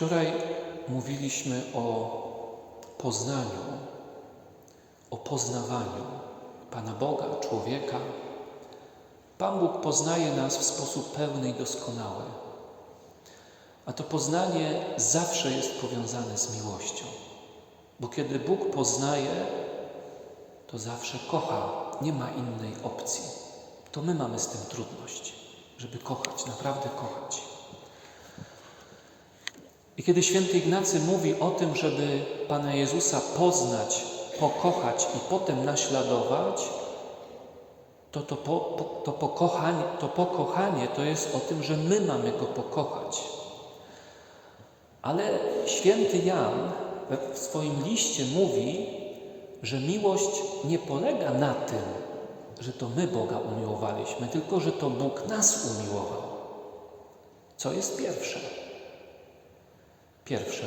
Wczoraj mówiliśmy o poznaniu, o poznawaniu Pana Boga, człowieka. Pan Bóg poznaje nas w sposób pełny i doskonały. A to poznanie zawsze jest powiązane z miłością. Bo kiedy Bóg poznaje, to zawsze kocha. Nie ma innej opcji. To my mamy z tym trudność, żeby kochać, naprawdę kochać. I kiedy święty Ignacy mówi o tym, żeby Pana Jezusa poznać, pokochać i potem naśladować, to to, po, to, pokochanie, to pokochanie to jest o tym, że my mamy Go pokochać. Ale święty Jan w swoim liście mówi, że miłość nie polega na tym, że to my Boga umiłowaliśmy, tylko że to Bóg nas umiłował. Co jest pierwsze? Pierwsze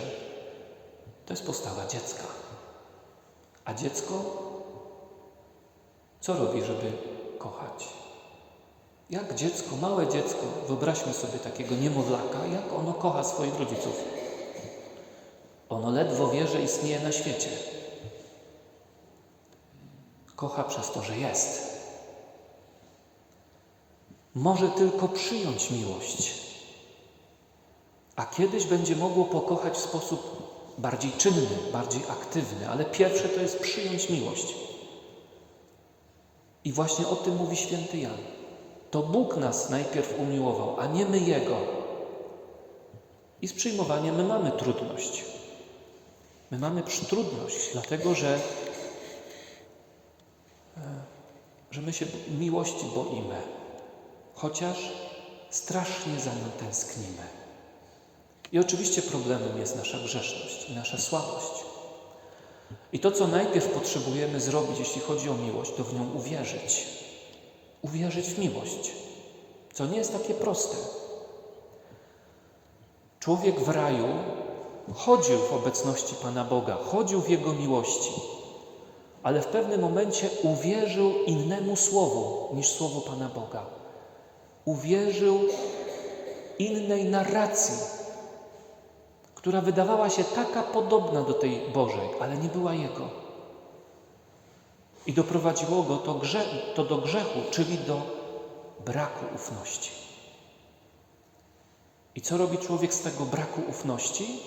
to jest postawa dziecka. A dziecko co robi, żeby kochać? Jak dziecko, małe dziecko, wyobraźmy sobie takiego niemowlaka, jak ono kocha swoich rodziców. Ono ledwo wie, że istnieje na świecie. Kocha przez to, że jest. Może tylko przyjąć miłość, a kiedyś będzie mogło pokochać w sposób bardziej czynny, bardziej aktywny, ale pierwsze to jest przyjąć miłość. I właśnie o tym mówi święty Jan. To Bóg nas najpierw umiłował, a nie my Jego. I z przyjmowaniem my mamy trudność. My mamy trudność, dlatego że, e, że my się miłości boimy, chociaż strasznie za nią tęsknimy. I oczywiście problemem jest nasza grzeszność i nasza słabość. I to, co najpierw potrzebujemy zrobić, jeśli chodzi o miłość, to w nią uwierzyć. Uwierzyć w miłość, co nie jest takie proste. Człowiek w raju chodził w obecności Pana Boga, chodził w Jego miłości, ale w pewnym momencie uwierzył innemu słowu niż słowo Pana Boga. Uwierzył innej narracji, która wydawała się taka podobna do tej Bożej, ale nie była Jego. I doprowadziło go to, grze, to do grzechu, czyli do braku ufności. I co robi człowiek z tego braku ufności?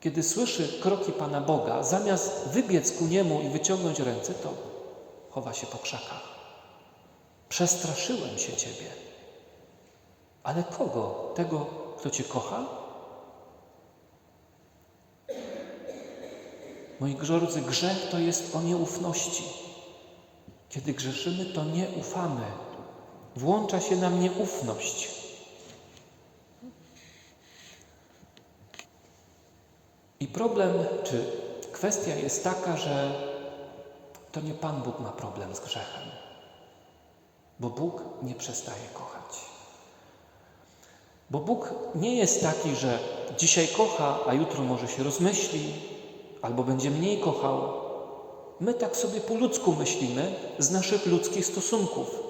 Kiedy słyszy kroki Pana Boga, zamiast wybiec ku Niemu i wyciągnąć ręce, to chowa się po krzakach. Przestraszyłem się Ciebie. Ale kogo? Tego, kto Cię kocha? Moi drodzy, grzech to jest o nieufności. Kiedy grzeszymy, to nie ufamy. Włącza się nam nieufność. I problem, czy kwestia jest taka, że to nie Pan Bóg ma problem z grzechem, bo Bóg nie przestaje kochać. Bo Bóg nie jest taki, że dzisiaj kocha, a jutro może się rozmyśli, albo będzie mniej kochał. My tak sobie po ludzku myślimy z naszych ludzkich stosunków,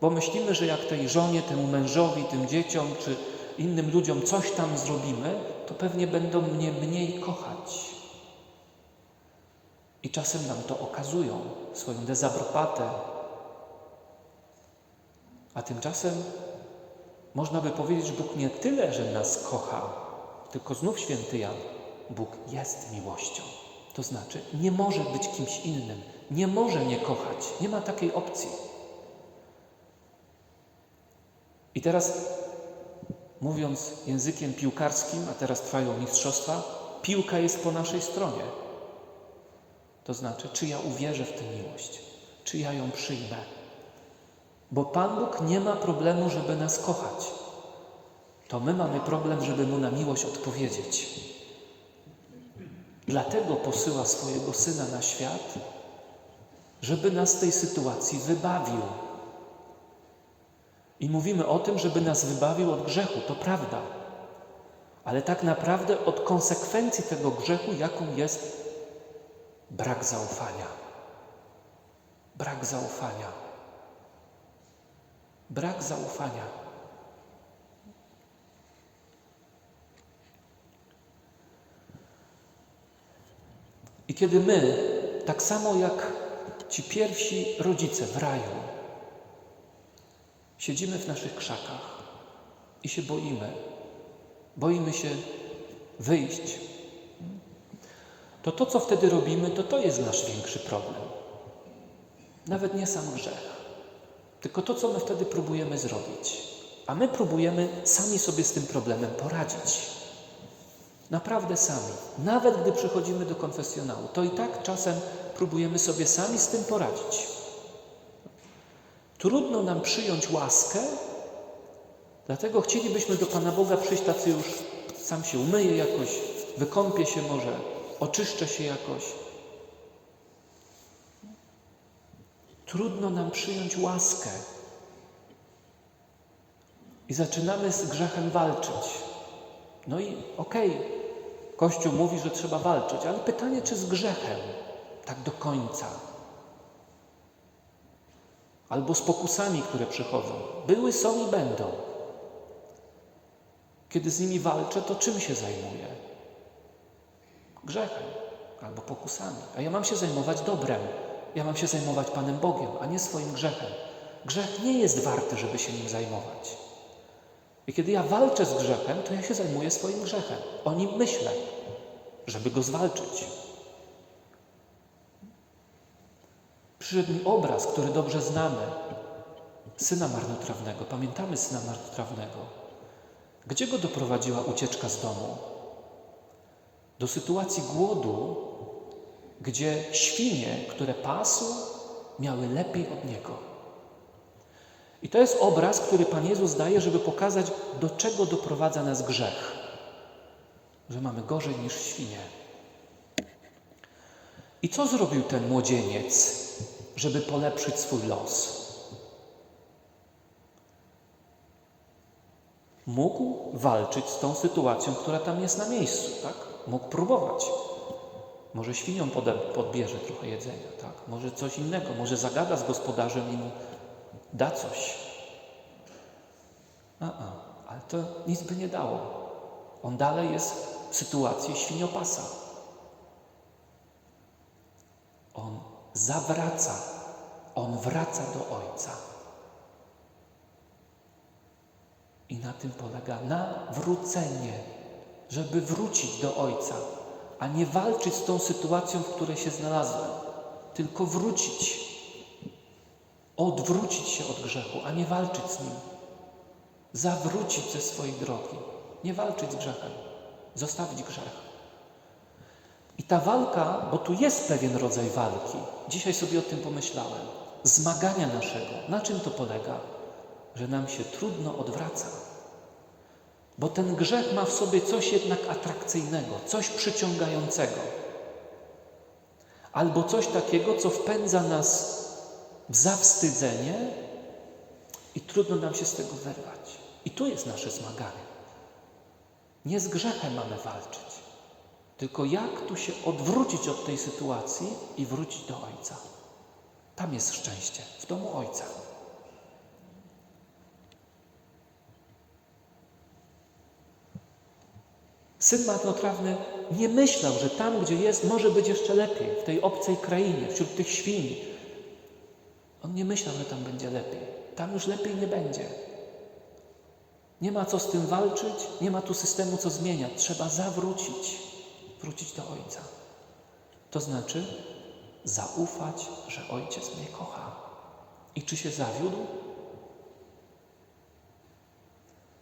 bo myślimy, że jak tej żonie, temu mężowi, tym dzieciom czy innym ludziom coś tam zrobimy, to pewnie będą mnie mniej kochać. I czasem nam to okazują, swoją dezaprobatę. A tymczasem można by powiedzieć, że Bóg nie tyle, że nas kocha, tylko znów święty Jan, Bóg jest miłością. To znaczy, nie może być kimś innym, nie może nie kochać, nie ma takiej opcji. I teraz, mówiąc językiem piłkarskim, a teraz trwają mistrzostwa, piłka jest po naszej stronie. To znaczy, czy ja uwierzę w tę miłość, czy ja ją przyjmę. Bo Pan Bóg nie ma problemu, żeby nas kochać. To my mamy problem, żeby Mu na miłość odpowiedzieć. Dlatego posyła swojego Syna na świat, żeby nas z tej sytuacji wybawił. I mówimy o tym, żeby nas wybawił od grzechu, to prawda. Ale tak naprawdę od konsekwencji tego grzechu, jaką jest brak zaufania. Brak zaufania. Brak zaufania. I kiedy my, tak samo jak ci pierwsi rodzice w raju, siedzimy w naszych krzakach i się boimy, boimy się wyjść, to to, co wtedy robimy, to to jest nasz większy problem. Nawet nie sam grzech, tylko to, co my wtedy próbujemy zrobić. A my próbujemy sami sobie z tym problemem poradzić. Naprawdę sami. Nawet gdy przychodzimy do konfesjonału, to i tak czasem próbujemy sobie sami z tym poradzić. Trudno nam przyjąć łaskę, dlatego chcielibyśmy do Pana Boga przyjść tacy już, sam się umyję jakoś, wykąpię się może, oczyszczę się jakoś. Trudno nam przyjąć łaskę. I zaczynamy z grzechem walczyć. No i okej, okay, Kościół mówi, że trzeba walczyć, ale pytanie, czy z grzechem tak do końca? Albo z pokusami, które przychodzą. Były, są i będą. Kiedy z nimi walczę, to czym się zajmuję? Grzechem albo pokusami. A ja mam się zajmować dobrem. Ja mam się zajmować Panem Bogiem, a nie swoim grzechem. Grzech nie jest warty, żeby się nim zajmować. I kiedy ja walczę z grzechem, to ja się zajmuję swoim grzechem. O nim myślę, żeby go zwalczyć. Przyszedł mi obraz, który dobrze znamy. Syna marnotrawnego. Pamiętamy syna marnotrawnego. Gdzie go doprowadziła ucieczka z domu? Do sytuacji głodu, gdzie świnie, które pasł, miały lepiej od niego. I to jest obraz, który Pan Jezus daje, żeby pokazać, do czego doprowadza nas grzech. Że mamy gorzej niż świnie. I co zrobił ten młodzieniec, żeby polepszyć swój los? Mógł walczyć z tą sytuacją, która tam jest na miejscu, tak? Mógł próbować. Może świniom podbierze trochę jedzenia, tak? Może coś innego, może zagada z gospodarzem i mu da coś. A, a, ale to nic by nie dało. On dalej jest w sytuacji świniopasa. On zawraca, on wraca do Ojca. I na tym polega nawrócenie, żeby wrócić do Ojca, a nie walczyć z tą sytuacją, w której się znalazłem, tylko wrócić odwrócić się od grzechu, a nie walczyć z nim. Zawrócić ze swojej drogi, nie walczyć z grzechem, zostawić grzech. I ta walka, bo tu jest pewien rodzaj walki, dzisiaj sobie o tym pomyślałem, zmagania naszego. Na czym to polega? Że nam się trudno odwraca. Bo ten grzech ma w sobie coś jednak atrakcyjnego, coś przyciągającego. Albo coś takiego, co wpędza nas zawstydzenie i trudno nam się z tego wyrwać. I tu jest nasze zmaganie. Nie z grzechem mamy walczyć, tylko jak tu się odwrócić od tej sytuacji i wrócić do Ojca. Tam jest szczęście, w domu Ojca. Syn marnotrawny nie myślał, że tam, gdzie jest, może być jeszcze lepiej, w tej obcej krainie, wśród tych świń, on nie myślał, że tam będzie lepiej. Tam już lepiej nie będzie. Nie ma co z tym walczyć, nie ma tu systemu co zmieniać. Trzeba zawrócić, wrócić do Ojca. To znaczy zaufać, że Ojciec mnie kocha. I czy się zawiódł?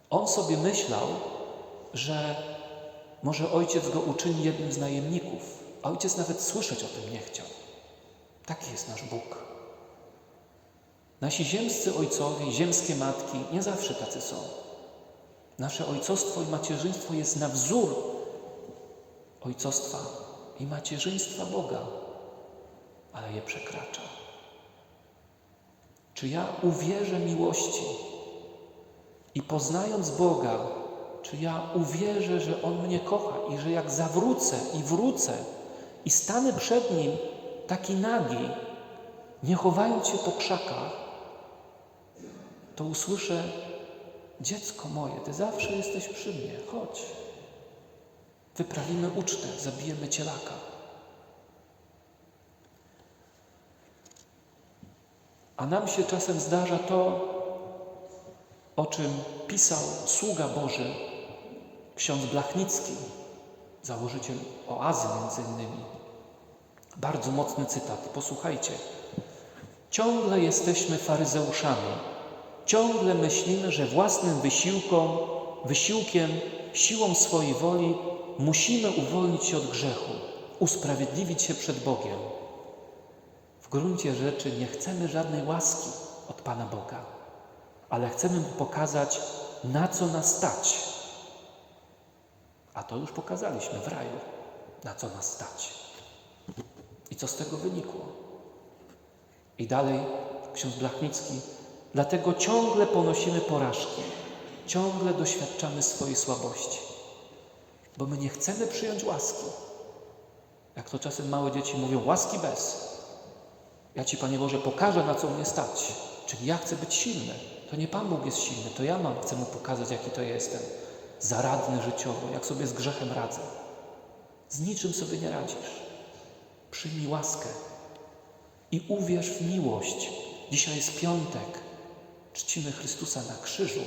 On sobie myślał, że może ojciec go uczyni jednym z najemników, ojciec nawet słyszeć o tym nie chciał. Taki jest nasz Bóg. Nasi ziemscy ojcowie, ziemskie matki nie zawsze tacy są. Nasze ojcostwo i macierzyństwo jest na wzór ojcostwa i macierzyństwa Boga, ale je przekracza. Czy ja uwierzę miłości i poznając Boga, czy ja uwierzę, że On mnie kocha i że jak zawrócę i wrócę i stanę przed Nim taki nagi, nie chowając się po krzakach, to usłyszę: Dziecko moje, ty zawsze jesteś przy mnie, chodź. Wyprawimy ucztę, zabijemy cielaka. A nam się czasem zdarza to, o czym pisał sługa Boży, ksiądz Blachnicki, założyciel oazy między innymi. Bardzo mocny cytat, posłuchajcie. Ciągle jesteśmy faryzeuszami, Ciągle myślimy, że własnym wysiłkom, wysiłkiem, siłą swojej woli musimy uwolnić się od grzechu, usprawiedliwić się przed Bogiem. W gruncie rzeczy nie chcemy żadnej łaski od Pana Boga, ale chcemy Mu pokazać, na co nas stać. A to już pokazaliśmy w raju, na co nas stać. I co z tego wynikło? I dalej ksiądz Blachnicki, dlatego ciągle ponosimy porażki, ciągle doświadczamy swojej słabości, bo my nie chcemy przyjąć łaski. Jak to czasem małe dzieci mówią, łaski bez. Ja Ci, Panie Boże, pokażę, na co mnie stać. Czyli ja chcę być silny. To nie Pan Bóg jest silny, to ja mam, chcę Mu pokazać, jaki to jestem. Zaradny życiowo, jak sobie z grzechem radzę. Z niczym sobie nie radzisz. Przyjmij łaskę i uwierz w miłość. Dzisiaj jest piątek. Czcimy Chrystusa na krzyżu.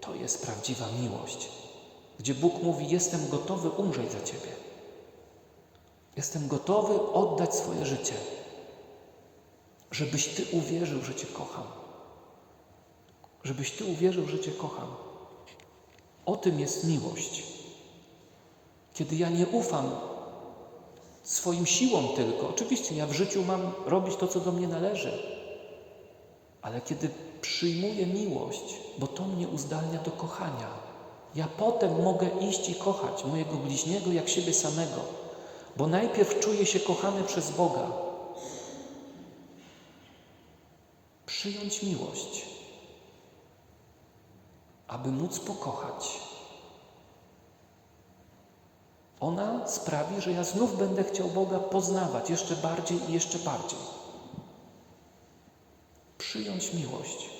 To jest prawdziwa miłość, gdzie Bóg mówi: Jestem gotowy umrzeć za Ciebie. Jestem gotowy oddać swoje życie, żebyś Ty uwierzył, że Cię kocham. Żebyś Ty uwierzył, że Cię kocham. O tym jest miłość. Kiedy ja nie ufam swoim siłom tylko, oczywiście ja w życiu mam robić to, co do mnie należy, ale kiedy przyjmuję miłość, bo to mnie uzdalnia do kochania, ja potem mogę iść i kochać mojego bliźniego jak siebie samego, bo najpierw czuję się kochany przez Boga. Przyjąć miłość, aby móc pokochać. Ona sprawi, że ja znów będę chciał Boga poznawać jeszcze bardziej i jeszcze bardziej. Przyjąć miłość.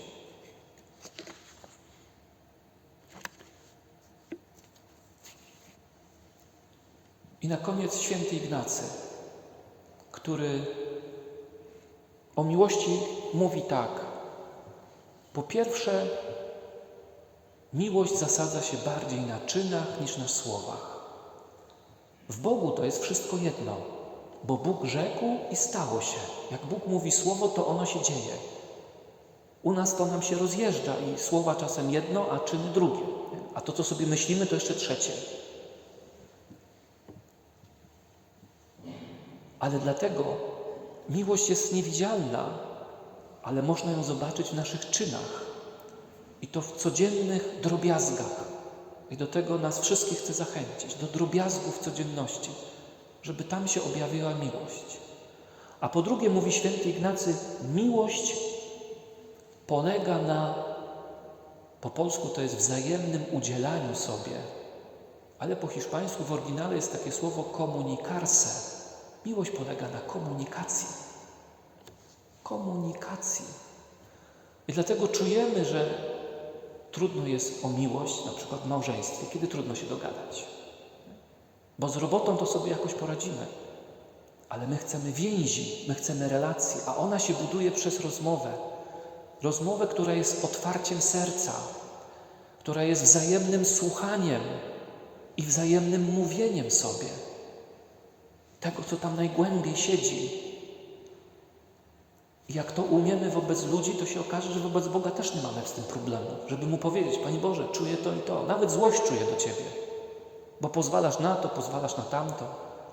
I na koniec święty Ignacy, który o miłości mówi tak. Po pierwsze, miłość zasadza się bardziej na czynach niż na słowach. W Bogu to jest wszystko jedno, bo Bóg rzekł i stało się. Jak Bóg mówi słowo, to ono się dzieje. U nas to nam się rozjeżdża i słowa czasem jedno, a czyny drugie. A to, co sobie myślimy, to jeszcze trzecie. Ale dlatego miłość jest niewidzialna, ale można ją zobaczyć w naszych czynach. I to w codziennych drobiazgach. I do tego nas wszystkich chcę zachęcić, do drobiazgów codzienności, żeby tam się objawiła miłość. A po drugie, mówi święty Ignacy, miłość polega na, po polsku to jest wzajemnym udzielaniu sobie, ale po hiszpańsku w oryginale jest takie słowo komunikarse. Miłość polega na komunikacji. Komunikacji. I dlatego czujemy, że trudno jest o miłość, na przykład w małżeństwie, kiedy trudno się dogadać. Bo z robotą to sobie jakoś poradzimy. Ale my chcemy więzi, my chcemy relacji, a ona się buduje przez rozmowę. Rozmowę, która jest otwarciem serca, która jest wzajemnym słuchaniem i wzajemnym mówieniem sobie tego, co tam najgłębiej siedzi. Jak to umiemy wobec ludzi, to się okaże, że wobec Boga też nie mamy z tym problemu. Żeby Mu powiedzieć, Panie Boże, czuję to i to. Nawet złość czuję do Ciebie. Bo pozwalasz na to, pozwalasz na tamto.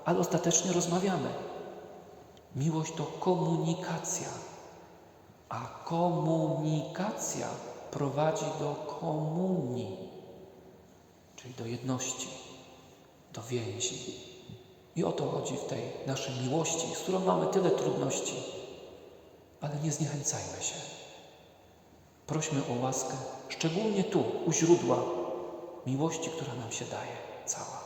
Ale ostatecznie rozmawiamy. Miłość to komunikacja. A komunikacja prowadzi do komunii, czyli do jedności, do więzi. I o to chodzi w tej naszej miłości, z którą mamy tyle trudności, ale nie zniechęcajmy się. Prośmy o łaskę, szczególnie tu, u źródła miłości, która nam się daje cała.